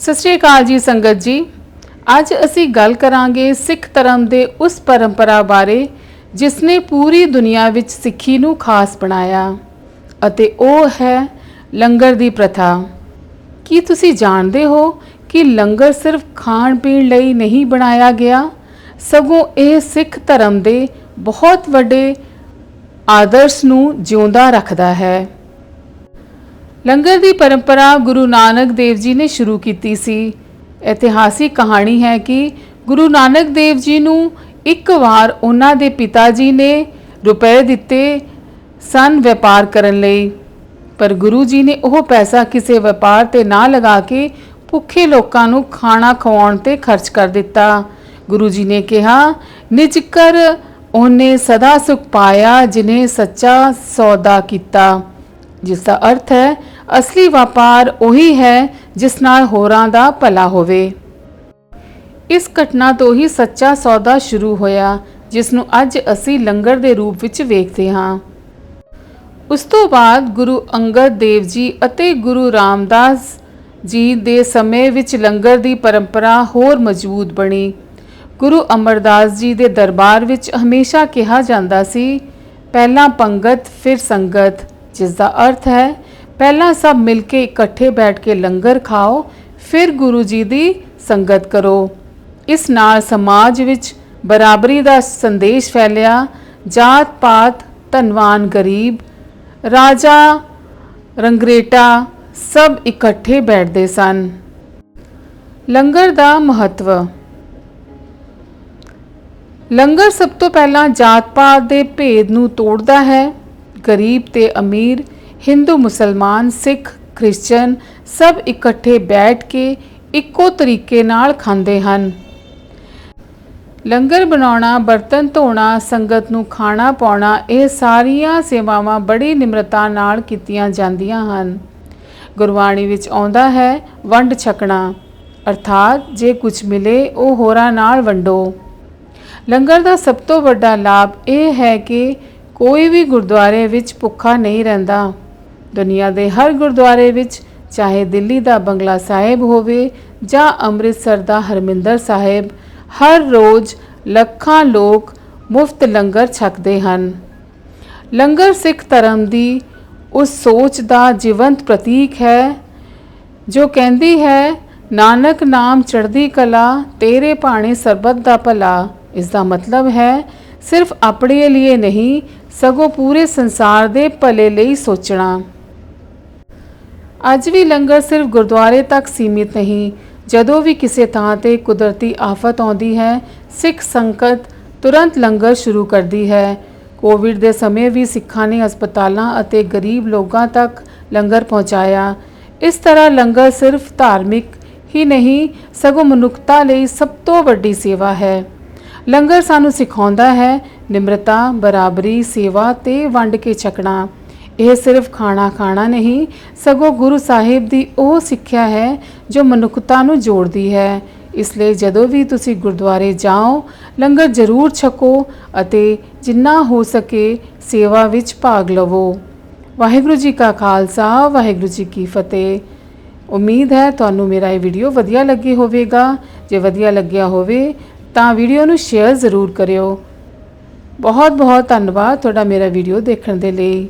ਸਤਿ ਸ਼੍ਰੀ ਅਕਾਲ ਜੀ ਸੰਗਤ ਜੀ। ਅੱਜ ਅਸੀਂ ਗੱਲ ਕਰਾਂਗੇ ਸਿੱਖ ਧਰਮ ਦੇ ਉਸ ਪਰੰਪਰਾ ਬਾਰੇ ਜਿਸ ਨੇ ਪੂਰੀ ਦੁਨੀਆ ਵਿੱਚ ਸਿੱਖੀ ਨੂੰ ਖਾਸ ਬਣਾਇਆ, ਅਤੇ ਉਹ ਹੈ ਲੰਗਰ ਦੀ ਪ੍ਰਥਾ। ਕੀ ਤੁਸੀਂ ਜਾਣਦੇ ਹੋ ਕਿ ਲੰਗਰ ਸਿਰਫ ਖਾਣ ਪੀਣ ਲਈ ਨਹੀਂ ਬਣਾਇਆ ਗਿਆ? ਸਗੋਂ ਇਹ ਸਿੱਖ ਧਰਮ ਦੇ ਬਹੁਤ ਵੱਡੇ ਆਦਰਸ਼ ਨੂੰ ਜਿਉਂਦਾ ਰੱਖਦਾ ਹੈ। ਲੰਗਰ ਦੀ ਪਰੰਪਰਾ ਗੁਰੂ ਨਾਨਕ ਦੇਵ ਜੀ ਨੇ ਸ਼ੁਰੂ ਕੀਤੀ ਸੀ। ਇਤਿਹਾਸਿਕ ਕਹਾਣੀ ਹੈ ਕਿ ਗੁਰੂ ਨਾਨਕ ਦੇਵ ਜੀ ਨੂੰ ਇੱਕ ਵਾਰ ਉਹਨਾਂ ਦੇ ਪਿਤਾ ਜੀ ਨੇ ਰੁਪਏ ਦਿੱਤੇ ਸਨ ਵਪਾਰ ਕਰਨ ਲਈ। ਪਰ ਗੁਰੂ ਜੀ ਨੇ ਉਹ ਪੈਸਾ ਕਿਸੇ ਵਪਾਰ ਤੇ ਨਾ ਲਗਾ ਕੇ ਭੁੱਖੇ ਲੋਕਾਂ ਨੂੰ ਖਾਣਾ ਖਵਾਉਣ ਤੇ ਖਰਚ ਕਰ ਦਿੱਤਾ। ਗੁਰੂ ਜੀ ਨੇ ਕਿਹਾ, ਨਿਜ ਕਰ ਉਹਨੇ ਸਦਾ ਸੁਖ ਪਾਇਆ ਜਿਨੇ ਸੱਚਾ ਸੌਦਾ ਕੀਤਾ। ਜਿਸ ਦਾ ਅਰਥ ਹੈ ਅਸਲੀ ਵਪਾਰ ਉਹੀ ਹੈ ਜਿਸ ਨਾਲ ਹੋਰਾਂ ਦਾ ਭਲਾ ਹੋਵੇ। ਇਸ ਘਟਨਾ ਤੋਂ ਹੀ ਸੱਚਾ ਸੌਦਾ ਸ਼ੁਰੂ ਹੋਇਆ, ਜਿਸ ਨੂੰ ਅੱਜ ਅਸੀਂ ਲੰਗਰ ਦੇ ਰੂਪ ਵਿੱਚ ਵੇਖਦੇ ਹਾਂ। ਉਸ ਤੋਂ ਬਾਅਦ ਗੁਰੂ ਅੰਗਦ ਦੇਵ ਜੀ ਅਤੇ ਗੁਰੂ ਰਾਮਦਾਸ ਜੀ ਦੇ ਸਮੇਂ ਵਿੱਚ ਲੰਗਰ ਦੀ ਪਰੰਪਰਾ ਹੋਰ ਮਜ਼ਬੂਤ ਬਣੀ। ਗੁਰੂ ਅਮਰਦਾਸ ਜੀ ਦੇ ਦਰਬਾਰ ਵਿੱਚ ਹਮੇਸ਼ਾ ਕਿਹਾ ਜਾਂਦਾ ਸੀ, ਪਹਿਲਾਂ ਪੰਗਤ, ਫਿਰ ਸੰਗਤ, ਜਿਸ ਦਾ ਅਰਥ ਹੈ ਪਹਿਲਾਂ ਸਭ ਮਿਲ ਕੇ ਇਕੱਠੇ ਬੈਠ ਕੇ ਲੰਗਰ ਖਾਓ, ਫਿਰ ਗੁਰੂ ਜੀ ਦੀ ਸੰਗਤ ਕਰੋ। ਇਸ ਨਾਲ ਸਮਾਜ ਵਿੱਚ ਬਰਾਬਰੀ ਦਾ ਸੰਦੇਸ਼ ਫੈਲਿਆ ਜਾਤ ਪਾਤ ਧਨਵਾਨ, ਗਰੀਬ, ਰਾਜਾ, ਰੰਗਰੇਟਾ ਸਭ ਇਕੱਠੇ ਬੈਠਦੇ ਸਨ। ਲੰਗਰ ਦਾ ਮਹੱਤਵ ਲੰਗਰ ਸਭ ਤੋਂ ਪਹਿਲਾਂ ਜਾਤ ਪਾਤ ਦੇ ਭੇਦ ਨੂੰ ਤੋੜਦਾ ਹੈ। ਗਰੀਬ ਤੇ ਅਮੀਰ ਹਿੰਦੂ, ਮੁਸਲਮਾਨ, ਸਿੱਖ ਕ੍ਰਿਸਚੀਅਨ ਸਭ ਇਕੱਠੇ ਬੈਠ ਕੇ ਇੱਕੋ ਤਰੀਕੇ ਨਾਲ ਖਾਂਦੇ ਹਨ। ਲੰਗਰ ਬਣਾਉਣਾ, ਬਰਤਨ ਧੋਣਾ, ਸੰਗਤ ਨੂੰ ਖਾਣਾ ਪਾਉਣਾ, ਇਹ ਸਾਰੀਆਂ ਸੇਵਾਵਾਂ ਬੜੀ ਨਿਮਰਤਾ ਨਾਲ ਕੀਤੀਆਂ ਜਾਂਦੀਆਂ ਹਨ। ਗੁਰਬਾਣੀ ਵਿੱਚ ਆਉਂਦਾ ਹੈ, ਵੰਡ ਛਕਣਾ। ਅਰਥਾਤ ਜੇ ਕੁਝ ਮਿਲੇ, ਉਹ ਹੋਰਾਂ ਨਾਲ ਵੰਡੋ। ਲੰਗਰ ਦਾ ਸਭ ਤੋਂ ਵੱਡਾ ਲਾਭ ਇਹ ਹੈ ਕਿ ਕੋਈ ਵੀ ਗੁਰਦੁਆਰੇ ਵਿੱਚ ਭੁੱਖਾ ਨਹੀਂ ਰਹਿੰਦਾ। ਦੁਨੀਆ ਦੇ ਹਰ ਗੁਰਦੁਆਰੇ ਵਿੱਚ, ਚਾਹੇ ਦਿੱਲੀ ਦਾ ਬੰਗਲਾ ਸਾਹਿਬ ਹੋਵੇ ਜਾਂ ਅੰਮ੍ਰਿਤਸਰ ਦਾ ਹਰਮਿੰਦਰ ਸਾਹਿਬ, ਹਰ ਰੋਜ਼ ਲੱਖਾਂ ਲੋਕ ਮੁਫਤ ਲੰਗਰ ਛਕਦੇ ਹਨ। ਲੰਗਰ ਸਿੱਖ ਧਰਮ ਦੀ ਉਸ ਸੋਚ ਦਾ ਜੀਵੰਤ ਪ੍ਰਤੀਕ ਹੈ, ਜੋ ਕਹਿੰਦੀ ਹੈ, ਨਾਨਕ ਨਾਮ ਚੜ੍ਹਦੀ ਕਲਾ, ਤੇਰੇ ਭਾਣੇ ਸਰਬਤ ਦਾ ਭਲਾ। ਇਸ ਦਾ ਮਤਲਬ ਹੈ, ਸਿਰਫ ਆਪਣੇ ਲਈ ਨਹੀਂ, ਸਗੋਂ ਪੂਰੇ ਸੰਸਾਰ ਦੇ ਭਲੇ ਲਈ ਸੋਚਣਾ। ਅੱਜ ਵੀ ਲੰਗਰ ਸਿਰਫ ਗੁਰਦੁਆਰੇ ਤੱਕ ਸੀਮਿਤ ਨਹੀਂ, ਜਦੋਂ ਵੀ ਕਿਸੇ ਥਾਂ ਤੇ ਕੁਦਰਤੀ ਆਫਤ ਆਉਂਦੀ ਹੈ, ਸਿੱਖ ਸੰਗਤ ਤੁਰੰਤ ਲੰਗਰ ਸ਼ੁਰੂ ਕਰਦੀ ਹੈ। ਕੋਵਿਡ ਦੇ ਸਮੇਂ ਵੀ ਸਿੱਖਾਂ ਨੇ ਹਸਪਤਾਲਾਂ ਅਤੇ ਗਰੀਬ ਲੋਕਾਂ ਤੱਕ ਲੰਗਰ ਪਹੁੰਚਾਇਆ। ਇਸ ਤਰ੍ਹਾਂ ਲੰਗਰ ਸਿਰਫ ਧਾਰਮਿਕ ਹੀ ਨਹੀਂ, ਸਗੋਂ ਮਨੁੱਖਤਾ ਲਈ ਸਭ ਤੋਂ ਵੱਡੀ ਸੇਵਾ ਹੈ। ਲੰਗਰ ਸਾਨੂੰ ਸਿਖਾਉਂਦਾ ਹੈ ਨਿਮਰਤਾ, ਬਰਾਬਰੀ, ਸੇਵਾ ਤੇ ਵੰਡ ਕੇ ਛਕਣਾ। ਇਹ ਸਿਰਫ ਖਾਣਾ ਖਾਣਾ ਨਹੀਂ, ਸਗੋਂ ਗੁਰੂ ਸਾਹਿਬ ਦੀ ਉਹ ਸਿੱਖਿਆ ਹੈ ਜੋ ਮਨੁੱਖਤਾ ਨੂੰ ਜੋੜਦੀ ਹੈ। ਇਸ ਲਈ ਜਦੋਂ ਵੀ ਤੁਸੀਂ ਗੁਰਦੁਆਰੇ ਜਾਓ, ਲੰਗਰ ਜ਼ਰੂਰ ਛਕੋ ਅਤੇ ਜਿੰਨਾ ਹੋ ਸਕੇ ਸੇਵਾ ਵਿੱਚ ਭਾਗ ਲਵੋ। ਵਾਹਿਗੁਰੂ ਜੀ ਕਾ ਖਾਲਸਾ, ਵਾਹਿਗੁਰੂ ਜੀ ਕੀ ਫਤਿਹ। ਉਮੀਦ ਹੈ ਤੁਹਾਨੂੰ ਮੇਰਾ ਇਹ ਵੀਡੀਓ ਵਧੀਆ ਲੱਗੀ ਹੋਵੇਗਾ। ਜੇ ਵਧੀਆ ਲੱਗਿਆ ਹੋਵੇ, ਤਾਂ ਵੀਡੀਓ ਨੂੰ ਸ਼ੇਅਰ ਜ਼ਰੂਰ ਕਰਿਓ। ਬਹੁਤ ਬਹੁਤ ਧੰਨਵਾਦ ਤੁਹਾਡਾ ਮੇਰਾ ਵੀਡੀਓ ਦੇਖਣ ਦੇ ਲਈ।